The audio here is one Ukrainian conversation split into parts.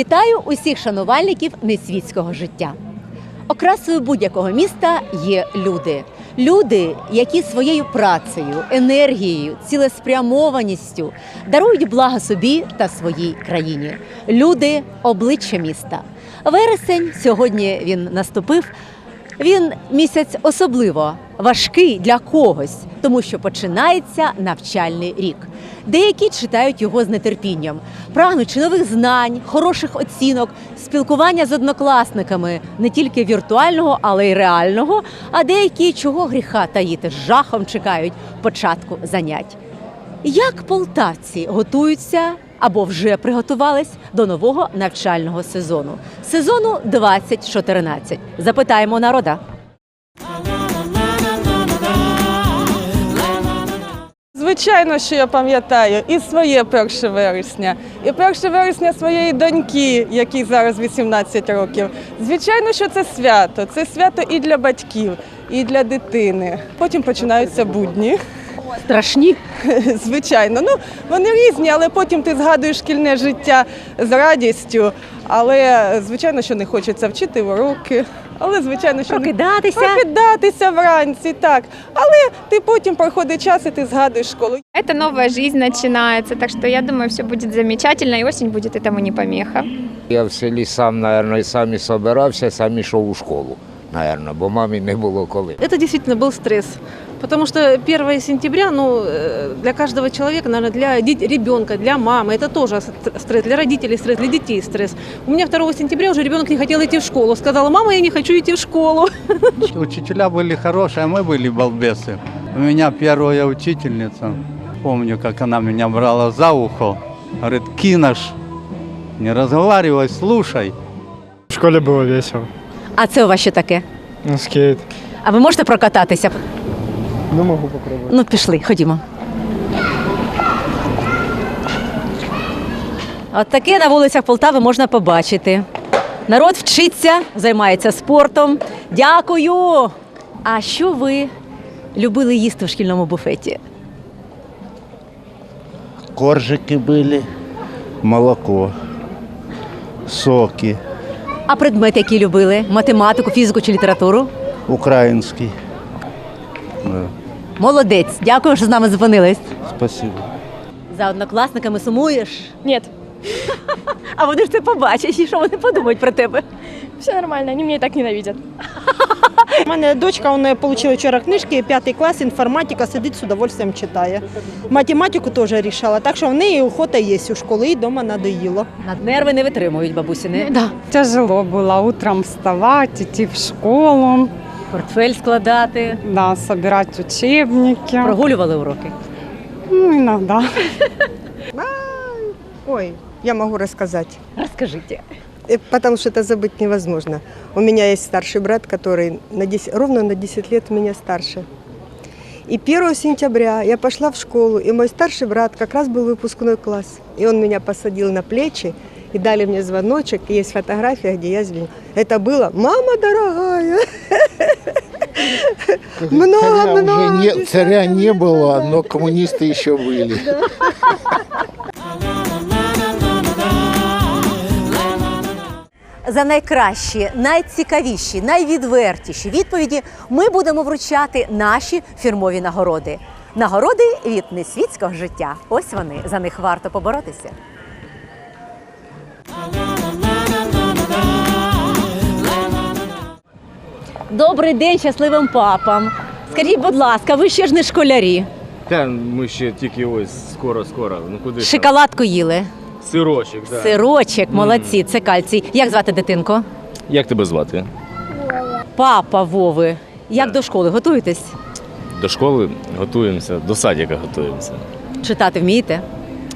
Вітаю усіх шанувальників несвітського життя. Окрасою будь-якого міста є люди. Люди, які своєю працею, енергією, цілеспрямованістю дарують блага собі та своїй країні. Люди обличчя міста. Вересень сьогодні він наступив. Він місяць особливо важкий для когось, тому що починається навчальний рік. Деякі читають його з нетерпінням, прагнучи нових знань, хороших оцінок, спілкування з однокласниками не тільки віртуального, але й реального. А деякі чого гріха таїти жахом чекають початку занять. Як полтавці готуються або вже приготувались до нового навчального сезону? Сезону 2014. Запитаємо народа. Звичайно, що я пам'ятаю і своє 1 вересня, і 1 вересня своєї доньки, якій зараз 18 років. Звичайно, що це свято. Це свято і для батьків, і для дитини. Потім починаються будні. Страшні. Звичайно, ну вони різні, але потім ти згадуєш шкільне життя з радістю. Але звичайно, що не хочеться вчити уроки. Але звичайно, що не Прокидатися. прокидатися вранці, так. Але ти потім проходить час і ти згадуєш школу. Это новая жизнь начинается, так что я думаю, все будет замечательно, и осень будет этому не помеха. Я в селі сам, мабуть, сам і собирався, сам ішов у школу, мабуть, бо мамі не було коли. Это действительно был стресс. Потому что 1 сентября, ну, э, для каждого человека, наверное, для ребенка, для мамы, это тоже ст- стресс, для родителей стресс, для детей стресс. У меня 2 сентября уже ребенок не хотел идти в школу. Сказала, мама, я не хочу идти в школу. Учителя были хорошие, а мы были балбесы. У меня первая учительница, помню, как она меня брала за ухо, говорит, кинош, не разговаривай, слушай. В школе было весело. А це у вас що таке? Ну, скейт. А ви можете прокататися? Ну, могу попробовать. Ну, пішли, ходімо. От таке на вулицях Полтави можна побачити. Народ вчиться, займається спортом. Дякую. А що ви любили їсти в шкільному буфеті? Коржики были, молоко, соки, А предмети, які любили? Математику, фізику чи літературу? украинский. Молодець. Дякую, що з нами зупинились. спасибо. За однокласниками сумуєш. Нет, А вони ж це побачать, і що вони подумають про тебе? все нормально, они меня и так ненавидят. У мене дочка вона отримала вчора книжки, п'ятий клас, інформатика, сидить з удовольствием читає. Математику теж рішала, так що в неї охота є у школи і вдома надоїло. Над нерви не витримують бабусіни. Да, тяжело было утром вставать, идти в школу, Портфель складати. да, собирать учебники. Прогулювали уроки. Ну, иногда. Ой, я можу розказати. Розкажіть. Э, Потому что это забыть невозможно. У меня есть старший брат, который на 10, ровно на 10 лет меня старше. И 1 сентября я пошла в школу, и мой старший брат как раз был выпускной класс. И он меня посадил на плечи, и дали мне звоночек, и есть фотография, где я звоню. Это было «Мама дорогая!» Много, много. царя не было, но коммунисты еще были. За найкращі, найцікавіші, найвідвертіші відповіді ми будемо вручати наші фірмові нагороди. Нагороди від несвітського життя. Ось вони. За них варто поборотися. Добрий день щасливим папам. Скажіть, будь ласка, ви ще ж не школярі. Та ми ще тільки ось скоро, скоро. Ну куди ж там? Шоколадку їли. Сирочок, да. Сирочок, молодці, це кальцій. Як звати дитинку? Як тебе звати? Папа Вови. Як до школи готуєтесь? До школи готуємося, до садика готуємося. Читати вмієте?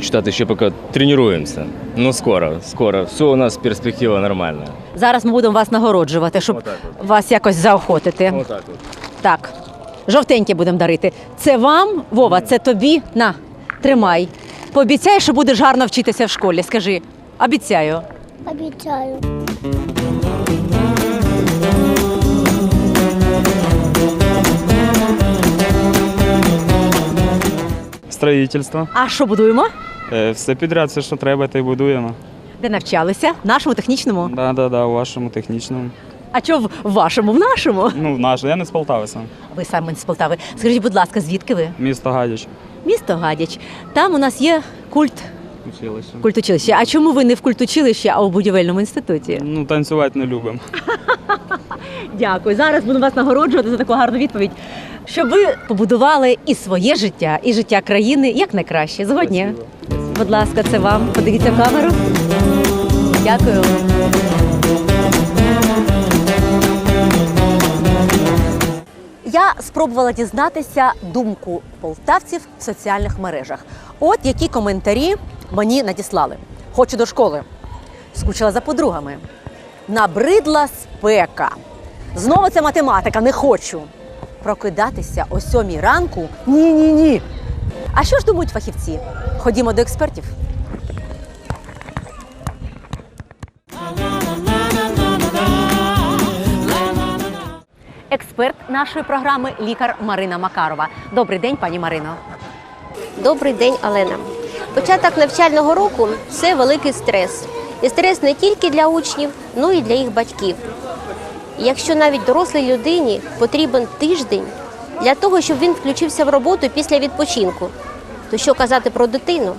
Читати ще поки тренуємося. Ну скоро, скоро. Все у нас перспектива нормальна. Зараз ми будемо вас нагороджувати, щоб Отак вас якось заохотити. Отак от. Так, жовтеньке будемо дарити. Це вам, Вова, це тобі. На, тримай. Пообіцяй, що будеш гарно вчитися в школі. Скажи, обіцяю. Обещаю. Строїтельство. А що будуємо? Е, Все підряд, все, що треба, те й будуємо. Де навчалися? В нашому технічному? Да, да, да, у вашому технічному. А чого в вашому? В нашому? Ну, в наш, я не з Полтави сам. Ви саме з Полтави. Скажіть, будь ласка, звідки ви? Місто Гадяч. Місто Гадяч. Там у нас є культ Училище. культучилище. А чому ви не в культучилищі, а у будівельному інституті? Ну, танцювати не любимо. Дякую. Зараз буду вас нагороджувати за таку гарну відповідь, щоб ви побудували і своє життя, і життя країни як найкраще. Згодні. Будь ласка, це вам. Подивіться в камеру. Дякую. Я спробувала дізнатися думку полтавців в соціальних мережах. От які коментарі мені надіслали. Хочу до школи. Скучила за подругами. Набридла спека. Знову це математика, не хочу. Прокидатися о сьомій ранку? Ні, ні, ні. А що ж думають фахівці? Ходімо до експертів. Експерт нашої програми лікар Марина Макарова. Добрий день, пані Марино. Добрий день, Олена. Початок навчального року це великий стрес. І стрес не тільки для учнів, ну і для їх батьків. Якщо навіть дорослій людині потрібен тиждень для того, щоб він включився в роботу після відпочинку, то що казати про дитину?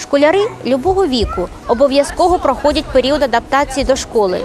Школяри любого віку обов'язково проходять період адаптації до школи.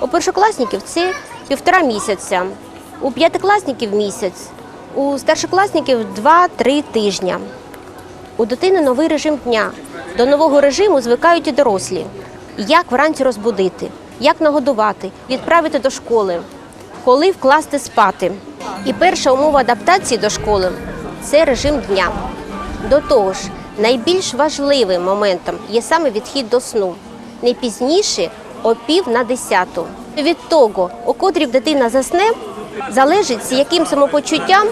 У першокласників це півтора місяця, у п'ятикласників місяць, у старшокласників 2-3 тижня. У дитини новий режим дня. До нового режиму звикають і дорослі. Як вранці розбудити, як нагодувати, відправити до школи, коли вкласти спати. І перша умова адаптації до школи це режим дня. До того ж, найбільш важливим моментом є саме відхід до сну. Не пізніше о пів на десяту. Від того, у котрій дитина засне, залежить, з яким самопочуттям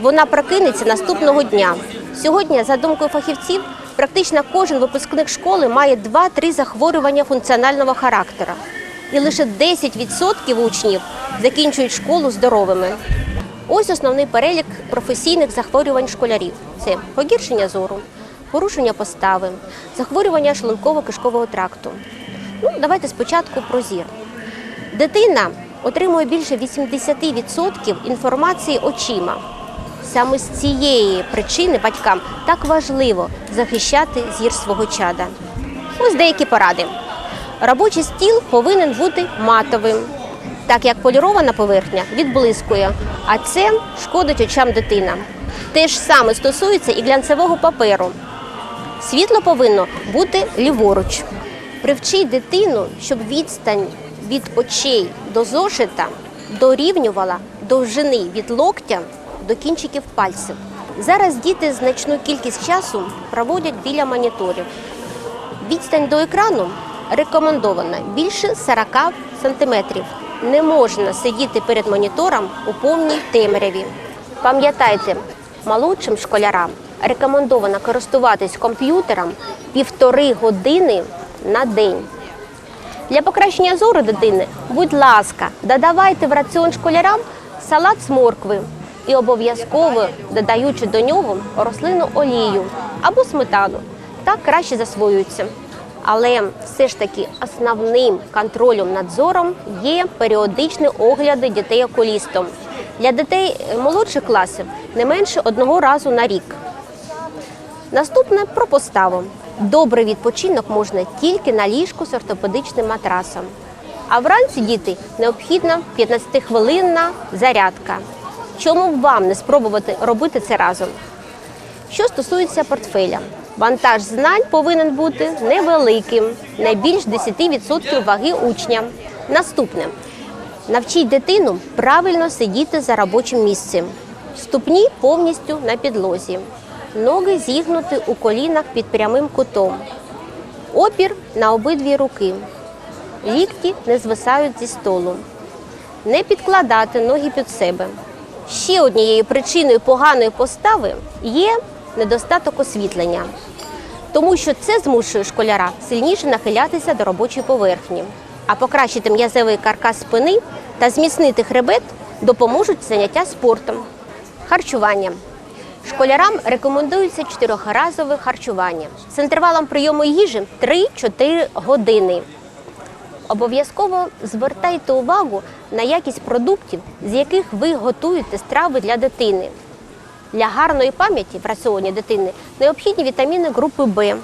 вона прокинеться наступного дня. Сьогодні, за думкою фахівців, практично кожен випускник школи має 2-3 захворювання функціонального характера. І лише 10% учнів закінчують школу здоровими. Ось основний перелік професійних захворювань школярів: це погіршення зору, порушення постави, захворювання шлунково-кишкового тракту. Ну, давайте спочатку про зір. Дитина отримує більше 80% інформації очима. Саме з цієї причини батькам так важливо захищати зір свого чада. Ось деякі поради. Робочий стіл повинен бути матовим, так як полірована поверхня відблискує, а це шкодить очам дитина. Те ж саме стосується і глянцевого паперу. Світло повинно бути ліворуч. Привчіть дитину, щоб відстань від очей до зошита дорівнювала довжини від локтя до кінчиків пальців. Зараз діти значну кількість часу проводять біля моніторів. Відстань до екрану рекомендована більше 40 сантиметрів. Не можна сидіти перед монітором у повній темряві. Пам'ятайте, молодшим школярам рекомендовано користуватись комп'ютером півтори години на день. Для покращення зору дитини, будь ласка, додавайте в раціон школярам салат з моркви і обов'язково додаючи до нього рослинну олію або сметану. Так краще засвоюються. Але все ж таки основним контролем над зором є періодичні огляди дітей окулістом. Для дітей молодших класів не менше одного разу на рік. Наступне про поставу. Добрий відпочинок можна тільки на ліжку з ортопедичним матрасом. А вранці діти необхідна 15-хвилинна зарядка. Чому б вам не спробувати робити це разом? Що стосується портфеля, вантаж знань повинен бути невеликим, не більш 10% ваги учня. Наступне навчіть дитину правильно сидіти за робочим місцем. Ступні повністю на підлозі, ноги зігнуті у колінах під прямим кутом, опір на обидві руки, лікті не звисають зі столу, не підкладати ноги під себе. Ще однією причиною поганої постави є недостаток освітлення, тому що це змушує школяра сильніше нахилятися до робочої поверхні. А покращити м'язевий каркас спини та зміцнити хребет допоможуть заняття спортом. Харчування. Школярам рекомендується чотирьохразове харчування з інтервалом прийому їжі 3-4 години. Обов'язково звертайте увагу на якість продуктів, з яких ви готуєте страви для дитини. Для гарної пам'яті в раціоні дитини необхідні вітаміни групи Б.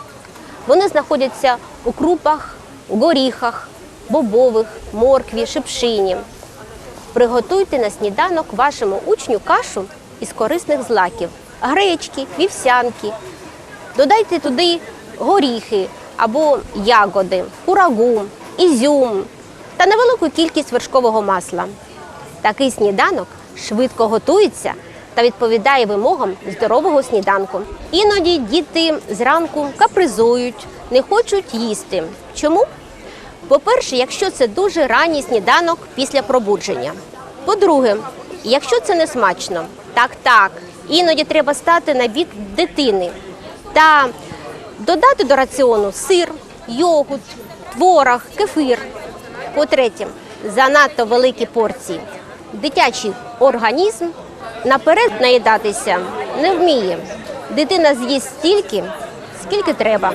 Вони знаходяться у крупах, горіхах, бобових, моркві, шипшині. Приготуйте на сніданок вашому учню кашу із корисних злаків, гречки, вівсянки. Додайте туди горіхи або ягоди, курагу, ізюм та невелику кількість вершкового масла. Такий сніданок швидко готується та відповідає вимогам здорового сніданку. Іноді діти зранку капризують, не хочуть їсти. Чому? По-перше, якщо це дуже ранній сніданок після пробудження. По-друге, якщо це не смачно, так так, іноді треба стати на бік дитини та додати до раціону сир, йогурт, творог, кефир. По-третє, занадто великі порції. Дитячий організм наперед наїдатися не вміє. Дитина з'їсть стільки, скільки треба.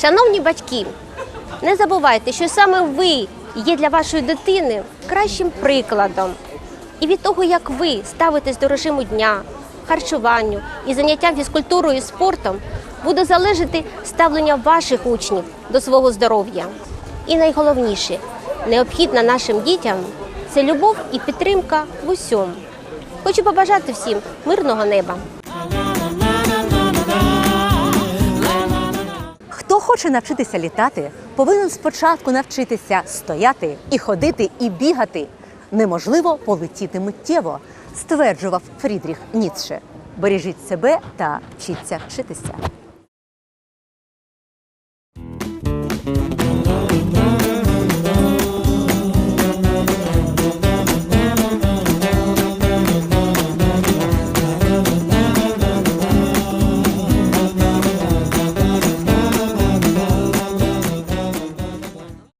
Шановні батьки, не забувайте, що саме ви є для вашої дитини кращим прикладом. І від того, як ви ставитесь до режиму дня, харчуванню і заняттям фізкультурою і спортом, буде залежати ставлення ваших учнів до свого здоров'я. І найголовніше, необхідна нашим дітям це любов і підтримка в усьому. Хочу побажати всім мирного неба. Хто хоче навчитися літати, повинен спочатку навчитися стояти і ходити, і бігати. Неможливо полетіти миттєво, стверджував Фрідріх Ніцше. Бережіть себе та вчіться вчитися.